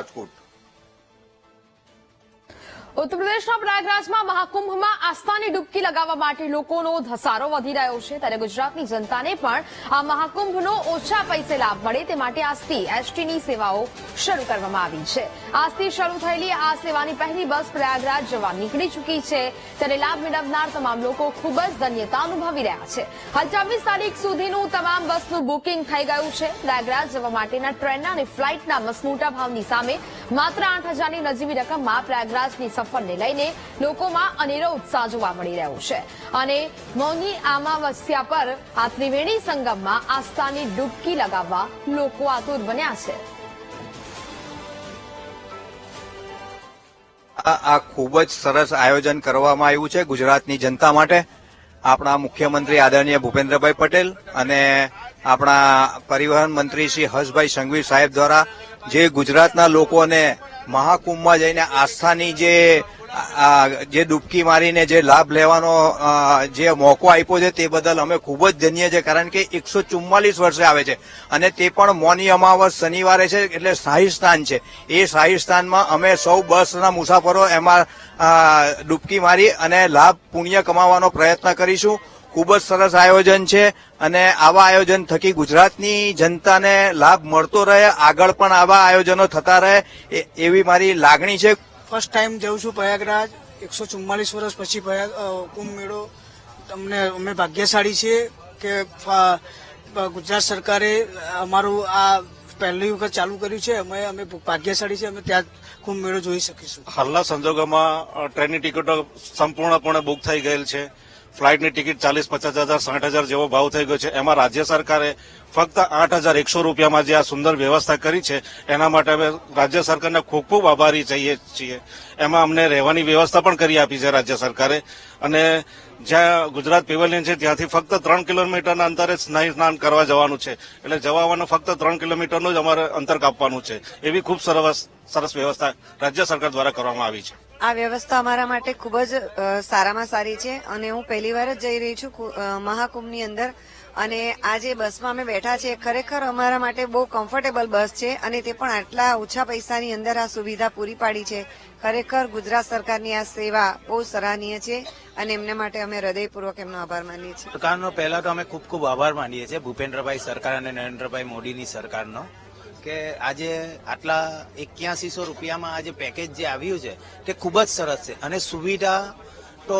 રાજકોટ ઉત્તર પ્રદેશના પ્રયાગરાજમાં મહાકુંભમાં આસ્થાની ડૂબકી લગાવવા માટે લોકોનો ધસારો વધી રહ્યો છે. ત્યારે ગુજરાતની જનતાને પણ આ મહાકુંભનો ઓછા પૈસે લાભ મળે તે માટે આજથી એસટીની સેવાઓ શરૂ કરવામાં આવી છે. આજથી શરૂ થયેલી આ સેવાની પહેલી બસ પ્રયાગરાજ જવા નીકળી ચૂકી છે. ત્યારે લાભ મેળવનાર તમામ લોકો ખૂબ જ ધન્યતા અનુભવી રહ્યા છે. હાલ ચોવીસ તારીખ સુધીનું તમામ બસનું બુકિંગ થઈ ગયું છે. પ્રયાગરાજ જવા માટેના ટ્રેનના અને ફ્લાઇટના મસમોટા ભાવની સામે માત્ર આઠ હજારની નજીવી રકમમાં પ્રયાગરાજની સફરને લઈને લોકોમાં અનેરો ઉત્સાહ જોવા મળી રહ્યો છે. અને મૌની અમાવસ્યા પર આ ત્રિવેણી સંગમમાં આસ્થાની ડૂબકી લગાવવા લોકો આતુર બન્યા છે. આ ખૂબ જ સરસ આયોજન કરવામાં આવ્યું છે ગુજરાતની જનતા માટે. આપણા મુખ્યમંત્રી આદરણીય ભૂપેન્દ્રભાઈ પટેલ અને આપણા પરિવહન મંત્રી શ્રી હર્ષભાઈ સંઘવી સાહેબ દ્વારા જે ગુજરાતના લોકોને મહાકુંભમાં જઈને આસ્થાની જે જે ડૂબકી મારીને જે લાભ લેવાનો જે મોકો આપ્યો છે તે બદલ અમે ખૂબ જ ધન્ય છે, કારણ કે એકસો ચુમ્માલીસ વર્ષે આવે છે. અને તે પણ મોની અમાવસ શનિવારે છે, એટલે શાહી સ્થાન છે. એ શાહી સ્થાનમાં અમે સૌ બસના મુસાફરો એમાં ડૂબકી મારી અને લાભ પુણ્ય કમાવાનો પ્રયત્ન કરીશું. ખૂબ જ સરસ આયોજન છે અને આવા આયોજન થકી ગુજરાતની જનતાને લાભ મળતો રહે આગળ પણ આવા આયોજનો થતા રહે એ- એવી મારી લાગણી છે. ફર્સ્ટ ટાઈમ જઉં છું પ્રયાગરાજ એકસો ચુમ્માલીસ વર્ષ પછી પ્રયાગ કુંભ મેળો તમને અમે ભાગ્યશાળી છીએ કે ગુજરાત સરકારે અમારું આ પહેલી વખત ચાલુ કર્યું છે. અમે અમે ભાગ્યશાળી છે અમે ત્યાં કુંભ મેળો જોઈ શકીશું. હાલના સંજોગોમાં ટ્રેનની ટિકિટો સંપૂર્ણપણે બુક થઈ ગયેલ છે. ફ્લાઇટની ટિકિટ ચાલીસ, પચાસ હજાર, સાઠ હજાર જેવો ભાવ થઈ ગયો છે. એમાં રાજ્ય સરકારે ફક્ત આઠ હજાર એકસો રૂપિયામાં જે આ સુંદર વ્યવસ્થા કરી છે, એના માટે અમે રાજ્ય સરકારને ખૂબ ખૂબ આભારી જઈએ છીએ. એમાં અમને રહેવાની વ્યવસ્થા પણ કરી આપી છે રાજ્ય સરકારે. અને જ્યાં ગુજરાત પેવેલિયન છે, ત્યાંથી ફક્ત ત્રણ કિલોમીટરના અંતરે સ્નાન કરવા જવાનું છે. એટલે જવા આવવાનું ફક્ત ત્રણ કિલોમીટરનું જ અમારે અંતર કાપવાનું છે. એવી ખૂબ સરસ સરસ વ્યવસ્થા રાજ્ય સરકાર દ્વારા કરવામાં આવી છે. આ વ્યવસ્થા અમારા માટે ખૂબ જ સારામાં સારી છે અને હું પહેલી વાર જ જઈ રહી છું મહાકુંભની અંદર અને આ જે બસમાં અમે બેઠા છે ખરેખર અમારા માટે બહુ કમ્ફર્ટેબલ બસ છે અને તે પણ આટલા ઓછા પૈસાની અંદર આ સુવિધા પૂરી પાડી છે. ખરેખર ગુજરાત સરકારની આ સેવા બહુ સરાહનીય છે અને એમને માટે અમે હૃદયપૂર્વક એમનો આભાર માનીએ છીએ. સરકારનો પહેલા તો અમે ખૂબ ખૂબ આભાર માનીએ છીએ ભૂપેન્દ્રભાઈ સરકાર અને નરેન્દ્રભાઈ મોદીની સરકારનો. કે આજે આટલા એક્યાસીસો રૂપિયામાં આજે પેકેજ જે આવ્યું છે, તે ખૂબ જ સરસ છે. અને સુવિધા તો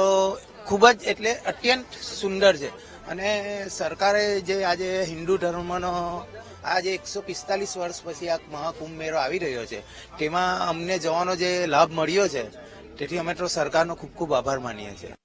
ખૂબ જ એટલે અત્યંત સુંદર છે. અને સરકારે જે આજે હિન્દુ ધર્મનો આજે એકસો પિસ્તાલીસ વર્ષ પછી આ મહાકુંભ મેળો આવી રહ્યો છે, તેમાં અમને જવાનો જે લાભ મળ્યો છે, તેથી અમે તો સરકારનો ખૂબ ખૂબ આભાર માનીએ છીએ.